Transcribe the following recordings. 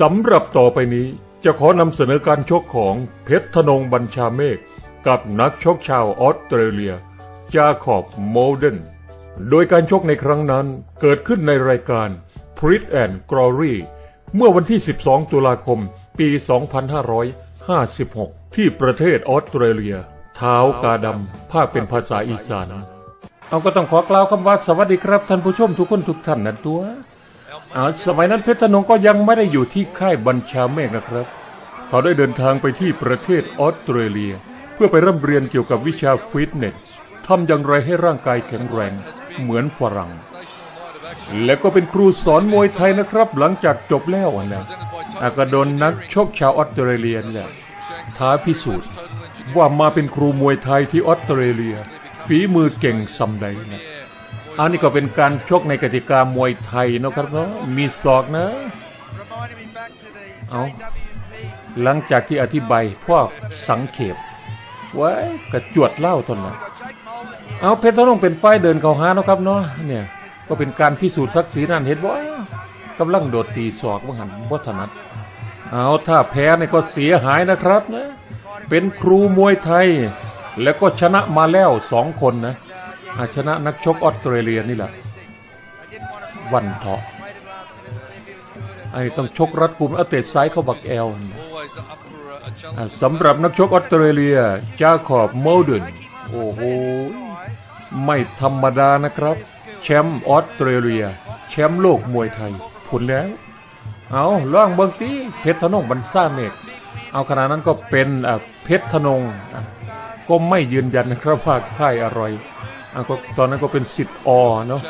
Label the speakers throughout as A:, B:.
A: สำหรับต่อไปนี้จะขอนำเสนอการชกของเพชรธนงบัญชาเมฆกับนักชกชาวออสเตรเลีย จาขอบโมเดน โดยการชกในครั้งนั้นเกิดขึ้นในรายการ p r i t and Glory เมื่อวันที่ 12 ตุลาคม ปี 2556 ที่ประเทศออสเตรเลีย เท้ากาดำภาคเป็นภาษาอีสาน เอาก็ต้องขอกล่าวคำว่าสวัสดีครับท่านผู้ชมทุกคนทุกท่านนะตัว อาสมัยนั้นเพชรธนงก็ยังไม่ได้อยู่ที่ค่ายบัญชาเมฆนะครับ เขาได้เดินทางไปที่ประเทศออสเตรเลีย เพื่อไปร่ำเรียนเกี่ยวกับวิชาฟิตเนสทำอย่างไรให้ร่างกายแข็งแรงเหมือนฝรั่ง และก็เป็นครูสอนมวยไทยนะครับ หลังจากจบแล้วนะอากาโดนนักชกชาวออสเตรเลียนแหละท้าพิสูจน์ว่ามาเป็นครูมวยไทยที่ออสเตรเลียฝีมือเก่งสำใดนะ อันนี้ก็เป็นการชกในกติกามวยไทยนะครับเนาะมีศอกนะเอาหลังจากที่อธิบายพวกสังเขปไว้กระจวดเล่าตนนะเอาเพชรต้องเป็นป้ายเดินเขาหานะครับเนาะเนี่ยก็เป็นการพิสูจน์ศักดิ์ศรีนั่นเห็นว่กำลังโดดตีศอกว่าหันวัฒนัดเอาถ้าแพ้เนี่ยก็เสียหายนะครับนะเป็นครูมวยไทย แล้วก็ชนะมาแล้วสองคนนะ อาชนะนักชกออสเตรเลียนี่แหละ วันเถาะไอ้ต้องชกรัดกุมอเตะซ้ายเข้าบักแอลสำหรับนักชกออสเตรเลียจาขอบโมเดนโอ้โห ไม่ธรรมดานะครับ แชมป์ออสเตรเลีย แชมป์โลกมวยไทยผลแล้ว เอาล่องเบิงตีเพชรธนงบันซ่าเมกเอาขณะนั้นก็เป็นเพชรธนงก็ไม่ยืนยันนะครับว่าค่ายอะไร อะก็ตอนนั้นก็เป็นสิทธิ์อเนาะ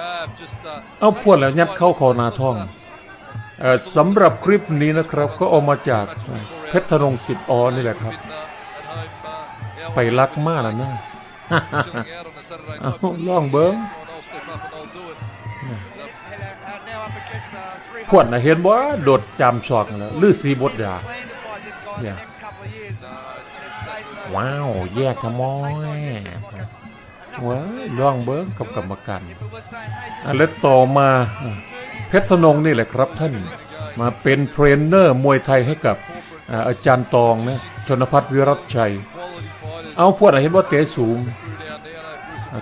A: เอาพวดแล้วยัดเข้าคอนาท่องเอ่อสำหรับคลิปนี้นะครับก็เอามาจากเพชรธนงสิทธิ์อนี่แหละครับ ไปรักมากแล้วนะเอาล่องเบิ้งพวดนะเห็นว่าโดดจามศอกแล้วลือสีบดยาเนี่ยว้าว แยกขโมย ว้าวล่องเบิ้งกับกรรมการอะแล้วต่อมาเพชรธนงนี่แหละครับท่านมาเป็นเทรนเนอร์มวยไทยให้กับอาจารย์ตองนะชนพัฒน์วิรัตชัย เอาพวดเห็นว่าเตะสูง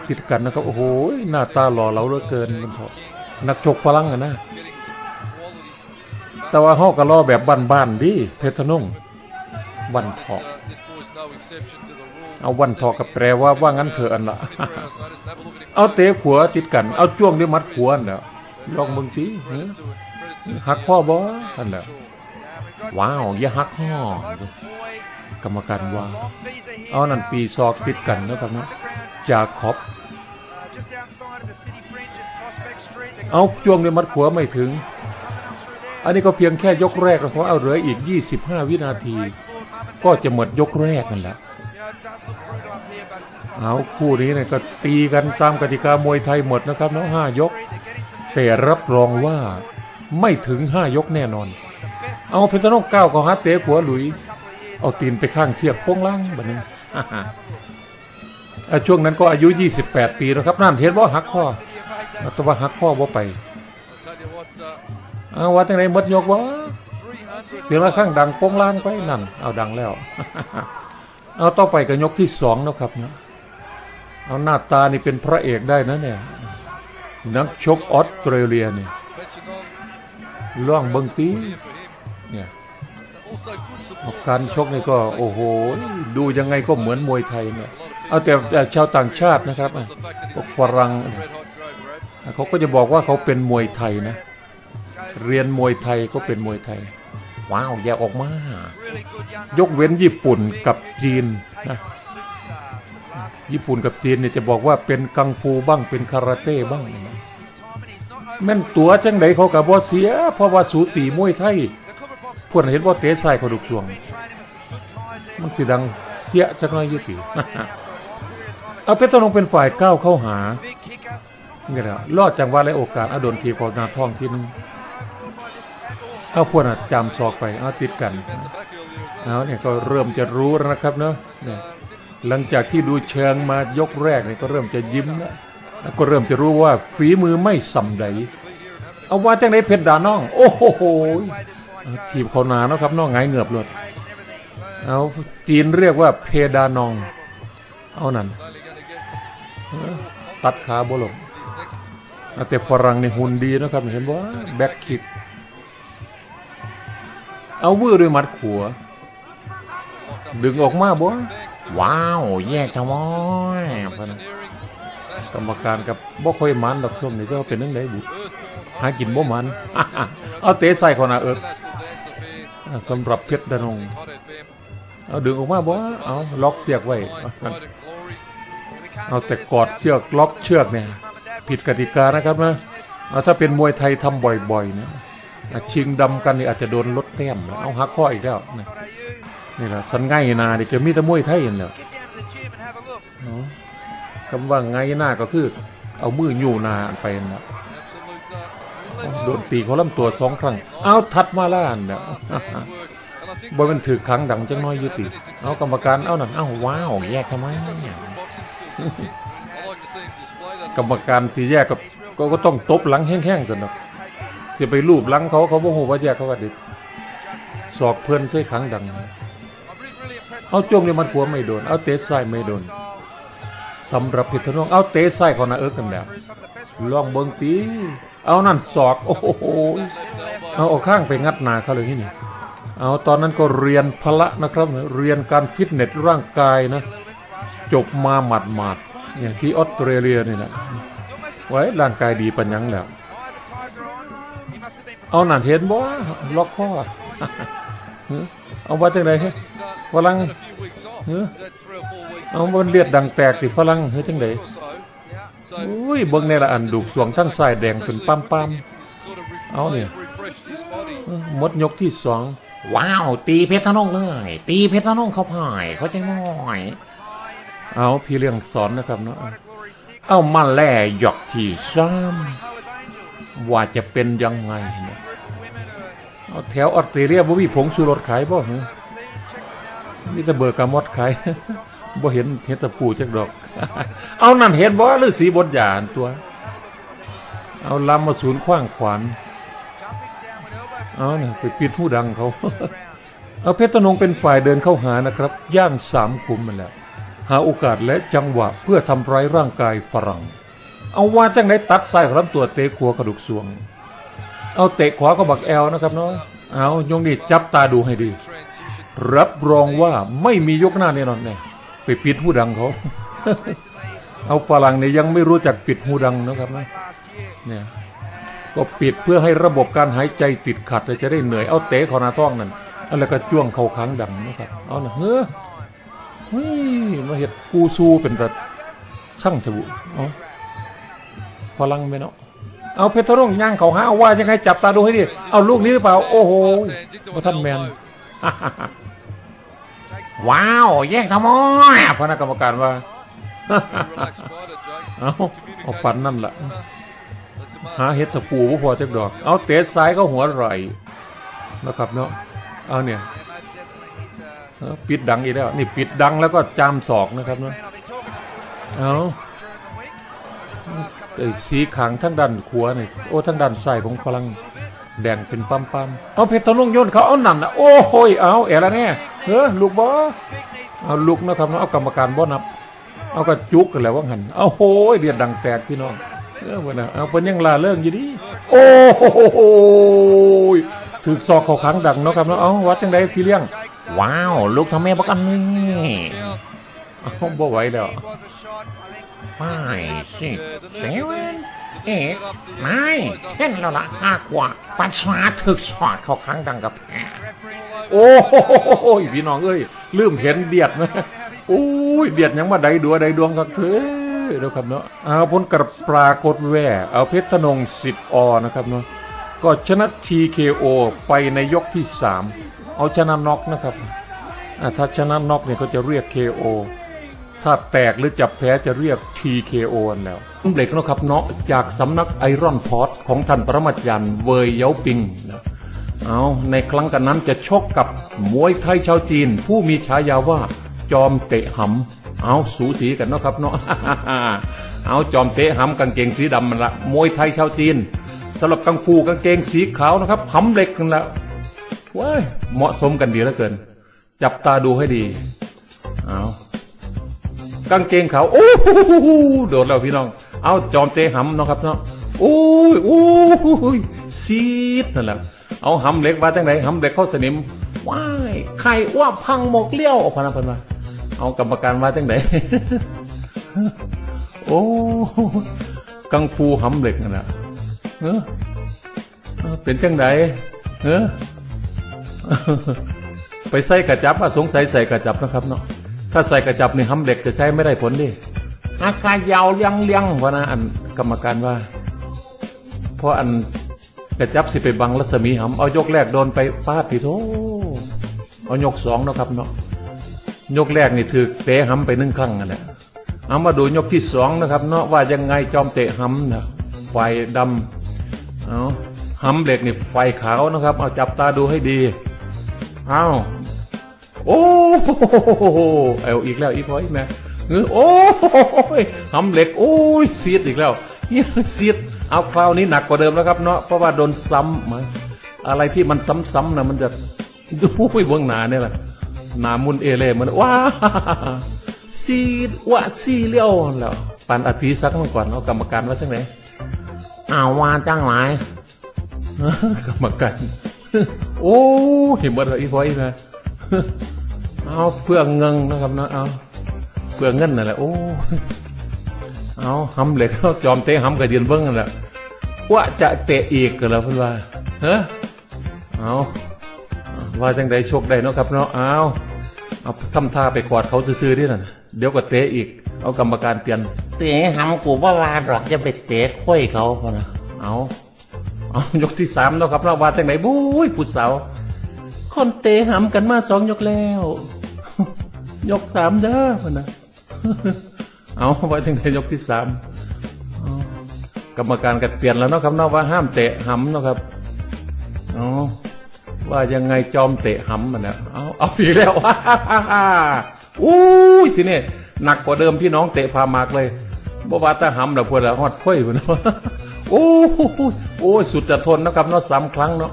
A: ติดกันนะครับ โอ้โห หน้าตาหล่อเหลาเหลือเกินมันเถอะนักชกฝรั่งอะนะ แต่ว่าห้อกระล่อแบบบ้านๆดิเพชรธนงวันเถาะ เอาวันเถาะกับแปลว่าว่างั้นเถอะอันละเอาเตะขวาติดกัน เอาจ้วงด้วยมัดขวานเด้อลองมึงตีหักข้อบ่อันเด้อว้าวอย่าหักข้อกรรมการว่า เอานั่นปีศอกติดกันนะครับนะจาขอบเอาจ้วงด้วยมัดขวาไม่ถึง อันนี้ก็เพียงแค่ยกแรกเพราะเอาเหลืออีก 25 วินาที ก็จะหมดยกแรกนั่นแหละ เอาคู่นี้เนี่ยก็ตีกันตามกติกามวยไทยหมดนะครับเนาะห้ายก แต่รับรองว่าไม่ถึงห้ายกแน่นอน เอาเพชรนกก้าวก็หาเตะหัวหลุย เอาตีนไปข้างเสียบโป้งล่างแบบนี้อะช่วงนั้นก็อายุ 28 ปีนะครับนั่นเห็นว่าหักข้อแต่ว่าหักข้อว่าไปเอาว่าจังไหนมดยกวะเสียงละข้างดังโป้งล่างไปนั่น เอาดังแล้ว เอาต่อไปก็ยกที่สองนะครับนะเอาหน้าตานี่เป็นพระเอกได้นะเนี่ย นักชกออสเตรเลียเนี่ยล่องเบิงตีเนี่ยการชกนี่ก็โอ้โห ดูยังไงก็เหมือนมวยไทยเนี่ยเอาแต่ชาวต่างชาตินะครับพวกฝรั่งเเขาก็จะบอกว่าเขาเป็นมวยไทยนะ เรียนมวยไทยก็เป็นมวยไทย ว้าวแยกออกมายกเว้นญี่ปุ่นกับจีนนะญี่ปุ่นกับจีนเนี่ยจะบอกว่าเป็นกังฟูบ้างเป็นคาราเต้บ้างนะแม่นตัวจังไดเขากับบอเสีย เพราะว่าสูตีมวยไทยพวกนั้นเห็นว่าเตะใส่เขาดุกจวง มันสิดังเสียจังเลยยุติเอาเพชรตนงเป็นฝ่ายก้าวเข้าหานี่แหละรอดจังหวะและโอกาสเอาโดนทีของนาทองทีนึง เอาพวกน่ะจำศอกไปเอาติดกันเอาเนี่ยก็เริ่มจะรู้แล้วนะครับเนาะหลังจากที่ดูเชิงมายกแรกเนี่ยก็เริ่มจะยิ้มแล้วก็เริ่มจะรู้ว่าฝีมือไม่สำใดเอาว่าจังไหนเพชรดาน้อง โอ้โหทีบเขานาเนาะครับน้องไงเงือบเลยเอาจีนเรียกว่าเพดานอง เอานั่นตัดขาบลงแต่ฝรั่งในหุ่นดีนะครับ เห็นว่าแบ็คคิก เอาวื้อด้วยมัดขัวดึงออกมาบ่ว้าว แยกชะม้อยพะนกรรมการกับบ่ค่อยมันดอกช่วงนี้เจ้าเป็นนังไดบุหากินบ่มัน เอาเตะใส่เขาหน้าเอิสำหรับเพชรดนง เอาดึงออกมาบ่เอาล็อกเสียกไว้ เอาแต่กอดเชือกล็อกเชือกเนี่ย ผิดกติกานะครับนะ เอาถ้าเป็นมวยไทยทำบ่อยๆเนี่ย ชิงดำกันนี่อาจจะโดนลดแต้มเอาหักข้ออีกแล้วนะนี่แหละสันไง่ายนาดิจะมีแต่มวยไทยอย่างเดียวคำว่าไงหน้าก็คือ เอามืออยู่นาไปนะโดนตีเขาลำตัวสองครั้ง เอาทัดมาล้านเนี่ยบ่มันถือครั้งดังจังน้อยยุติ เอากรรมการเอาหนังเอาว้าวแยกทำไมกรรมการสีแยกก็ก็ต้องตบหลังแห้งๆสินะ เสียไปรูปลังเขาเขาบ่ฮู้ว่าแยกเขาก็ดิสอกเพื่อนใส่ครั้งดัง เอาจงเนี่ยมันขัวไม่โดน เอาเตะซ้ไม่โดนสำหรับพิทนงเอาเตะซ้เขานะเอิกกันแล้วลองเบิ่งตีเอานั่นศอกโอ้โหเอาเอาข้างไปงัดหนาเขาเลยที่นี่เอาตอนนั้นก็เรียนพละนะครับ เรียนการฟิตเนสร่างกายนะ จบมาหมาดหมาดอย่างที่ออสเตรเลียนี่แหละไว้ร่างกายดีปัญญังแล้ว เอาหนันเห็นบ่ล็อกข้อเอาว่าจังไดเฮ้ยฝรั่งเฮ้ยเอาบนเลือดดังแตกสิฝรั่งเฮ้ยจังไดอุ้ยเบิ่งในละอันดูกสวงทั้งสายแดงเป็นปั๊มปั๊มๆเอาเนี่ยเออหมดยกที่สอง
B: ว้าว ตีเพชรทะนงเลย ตีเพชรทะนงเขาพ่ายเขาจะง่อย
A: เอาพี่เลี้ยงสอนนะครับเนาะเอามาแล่หยอกที่ซ้ำ ว่าจะเป็นยังไงเนี่ยเอาแถวออสเตรเลียบ่มีผงชูรสขายบ่เหรอมีแต่เบอร์กามอดขายบ่เห็นเห็นตะปูจักดอก เอานั่นเห็นบ่หรือสีบนหยานตัว เอาลำมาศูนย์ขว้างขวานเอาเนี่ยไปปิดหูดังเขา เอาเพชรตนงเป็นฝ่ายเดินเข้าหานะครับ ย่างสามขุมมันแหละหาโอกาสและจังหวะเพื่อทำร้ายร่างกายฝรั่ง เอาว่าจังไหนตัดสายรับตัวเตะขัวกระดูกสวง เอาเตะขวาก็บักแอลนะครับเนาะเอายงนี่จับตาดูให้ดี รับรองว่าไม่มียกหน้าแน่นอนแน่ไปปิดหูดังเขา เอาฝรั่งเนี่ยยังไม่รู้จักปิดหูดังนะครับนะเนี่ยก็ปิดเพื่อให้ระบบการหายใจติดขัดและจะได้เหนื่อยเอาเตะเขอหนาท้องนั่นอาแล้วก็จ้วงเข้าค้างดังนะครับเอานะเฮ้อเฮ้ยมาเห็ดกูซูเป็นระช่างเถอะบุเอา พลังไหมเนาะเอาเพชรรุ่งย่างเขาหาเอาว่ายังไงจับตาดูให้ดีเอาลูกนี้หรือเปล่า โอ้โหว่าท่านแมน
B: ว้าวแย่งทำไม
A: พนักกรรมการว่าเอาเอาปันนั่นแหละหาเห็ดตะปูบ่พอจักดอก เอาเตะซ้ายก็หัวไหลนะครับเนาะเอาเนี่ยปิดดังอีกแล้ว นี่ปิดดังแล้วก็จามศอกนะครับเนาะเอา สีขางทั้งด้านขวานี่โอ้ทั้งด้านซ้ายของพลังแดงเป็นปั๊มปั๊มเอาเพชรตะลุงโยนเขาเอานั่นนะโอ้โหยเอาเอ๋ละเนี่ยเฮ้อลูกบอเอาลูกนะครับเอากรรมการบ่นับ เอากระจุกกันแล้วว่าหันเอาโหยเดือดดังแตกพี่น้องเออวันน่ะเอาเป็นยังลาเรื่องอยู่ดิโอ้โหถือซอกเขาขังดังนะครับเนาะเอาวัดจังไดพี่เลี้ยง
B: ว้าว ลูกทำไมบักอันนี้
A: เอาบ่ไหวแล้ว
B: ไม่สิเซเว่นเอ็ดไม่เช่นแล้วละห้ากว่าปัสสาถึกสอดเขาครั้งดังกับแพ้
A: โอ้โหยพี่น้องเอ้ยลืมเห็นเดียดไหมโอ้ยเดียดยังมาใดดัวใดดวงครับเถอเดี๋ยวครับเนาะเอาผลกระปรากฏแว่เอาเพชรธนงสิบอนะครับเนาะก็ชนะ TKO ไปในยกที่สามเอาชนะน็อกนะครับอ่าถ้าชนะน็อกเนี่ยเขาจะเรียก KO ถ้าแตกหรือจับแพ้จะเรียก PKO แล้วเบรกนะครับเนาะจากสำนักไอรอนพอตของท่านประมาจารย์เวยเยาปิงนะเอาในครั้งกันนั้นจะชกกับมวยไทยชาวจีน ผู้มีฉายาว่า จอมเตะหำเอาสูสีกันเนาะครับเนาะเอาจอมเตะหำกางเกงสีดำมันละมวยไทยชาวจีนสำหรับกังฟูกางเกงสีขาวนะครับหำเหล็กนั่นละว้ายเหมาะสมกันดีเหลือเกิน จับตาดูให้ดีเอา กางเกงขาวโอ้โหโดดแล้วพี่น้อง เอาจอมเตะหำเนาะครับเนาะโอ้ยโอ้ยซีดนั่นแหละเอาหำเหล็กมาตั้งไหนหำเหล็กเข้าสนิมว้ายไข่อ้วบพังหมกเลี้ยวพนันพนมาเอากรรมการมาตั้งไหนโอ้กังฟูหำเหล็กนั่นแหละเออเป็นจังไดเออไปใส่กระจับอะสงสัยใส่กระจับนะครับเนาะ ถ้าใส่กระจับนี่หำเหล็กจะใช้ไม่ได้ผลดิอากาศยาวเลี้ยงเลี้ยงวะนะอันกรรมการว่า เพราะอันกระจับสิไปบังรัศมีหำเอายกแรกโดนไปป้าดปีโทเอายกสองนะครับเนาะยกแรกนี่ถือเตะหำไปหนึ่งครั้งนั่นแหละเอามาดูยกที่สองนะครับ เนาะว่ายังไงจอมเตะหำนะไฟดำเอาหำเหล็กนี่ไฟขาวนะครับ เอาจับตาดูให้ดีอ้าว โอ้โหเอาอีกแล้วอีกพออีกนะเออโอ้ยทำเหล็ก โอ้ยเสียดอีกแล้วเหี้ยเสียดเอาคราวนี้หนักกว่าเดิมแล้วครับเนาะเพราะว่าโดนซ้ำมาอะไรที่มันซ้ำๆนะมันจะดูเบื้องหน้าเนี่ยแหละหนามุนเอเล่เหมันว้าซีดวะซีเลี้ยวแล้วปานอาทิสักมาก่อนเอากรรมการว่าจังไหน
B: อ้าวว่าจังไร
A: กรรมการโอ้เห็นหมดเลยอีพอยนะ เอาเพื่อเงินนะครับนะเอาเพื่อเงินนั่นแหละโอ้เอาหำเหล็กเอาจอมเตะหำกระเดียนเบิ้งนั่นแหละว่าจะเตะอีกกันแล้วเพื่อนว่าเฮ้เอาว่าจังใดโชคได้เนาะครับเนาะเอาเอาทำท่าไปกอดเขาซื้อๆดิน่ะเดี๋ยวก็เตะอีก เอากรรมการเปลี่ยน
B: เตะหำกูว่าลาดอกจะไปเตะค่อยเขาพอนะ
A: เอาเอายกที่สามแล้วครับเราว่าจากไหนบุ้ยผู้สาวคนเตะหำกันมาสองยกแล้ว ยกสามเด้อพนนะเอาไว่าจากไหนยกที่สามกรรมการกัดเปลี่ยนแล้วเนาะครับเนาะว่าห้ามเตะหำเนาะครับเอาว่ายังไงจอมเตะหำมันนะเอาเอาอีกแล้วอู้ยทีนี้หนักกว่าเดิมพี่น้องเตะพามากเลยบ่ว่าแตาหำแล้วพวกเราฮอดค่อยพุ่นนะโอ้โหโอ้สุดจะทนนะครับเนาะสามครั้งเนาะ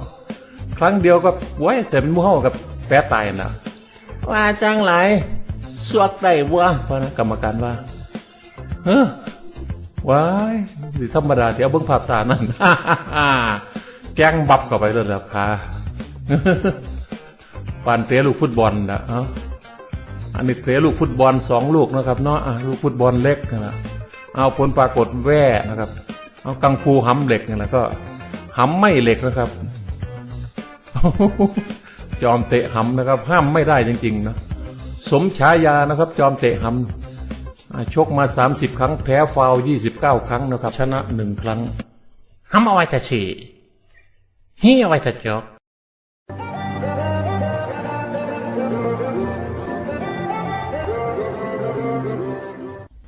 A: ครั้งเดียวก็ไว้แต่เป็นมู่เฮากับแปรตายนะ
B: ว่าจังไร สวดได้บัว
A: เพราะนะกรรมการว่าเฮ้อว้ายสิธรรมดาที่เอาเบิ้งภาพสารนั่นแก้งบับเข้าไปเลยครับค่ะปานเตะลูกฟุตบอลนะเอ้าอันนี้เตะลูกฟุตบอลสองลูกนะครับเนาะลูกฟุตบอลเล็กนะเอาผลปรากฏแว่นะครับ เอากังฟูหำเหล็กนี่แหละก็หำไม่เหล็กนะครับ จอมเตะหำนะครับ ห้ามไม่ได้จริงๆนะ สมฉายานะครับ จอมเตะหำอ่าชกมา 30 ครั้งแพ้ฟาว 29 ครั้งนะครับ ชนะหนึ่งครั้ง
B: หำเอาไว้แต่ฉี่ฮี่เอาไว้แต่จก